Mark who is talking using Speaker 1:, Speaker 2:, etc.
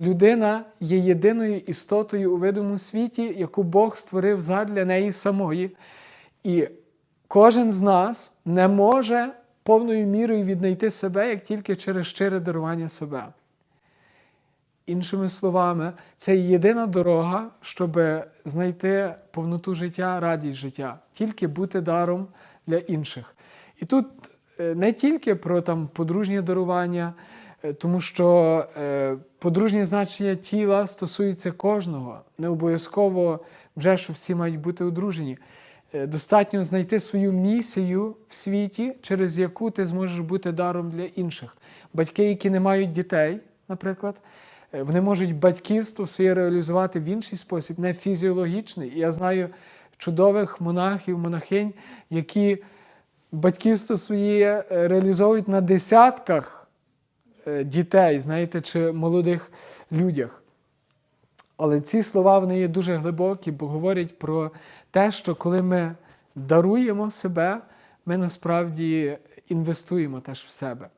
Speaker 1: Людина є єдиною істотою у видимому світі, яку Бог створив задля неї самої. І кожен з нас не може повною мірою віднайти себе як тільки через щире дарування себе. Іншими словами, це єдина дорога, щоб знайти повноту життя, радість життя, тільки бути даром для інших. І тут е, не тільки про там, подружнє дарування, тому що е, подружнє значення тіла стосується кожного. Не обов'язково вже, що всі мають бути одружені. Е, Достатньо знайти свою місію в світі, через яку ти зможеш бути даром для інших. Батьки, які не мають дітей, наприклад, е, вони можуть батьківство своє реалізувати в інший спосіб, не фізіологічний. Я знаю чудових монахів, монахинь, які батьківство своє е, реалізовують на десятках е, дітей, знаєте, чи молодих людях. Але ці слова вони є дуже глибокі, бо говорять про те, що коли ми даруємо себе, ми насправді інвестуємо теж в себе.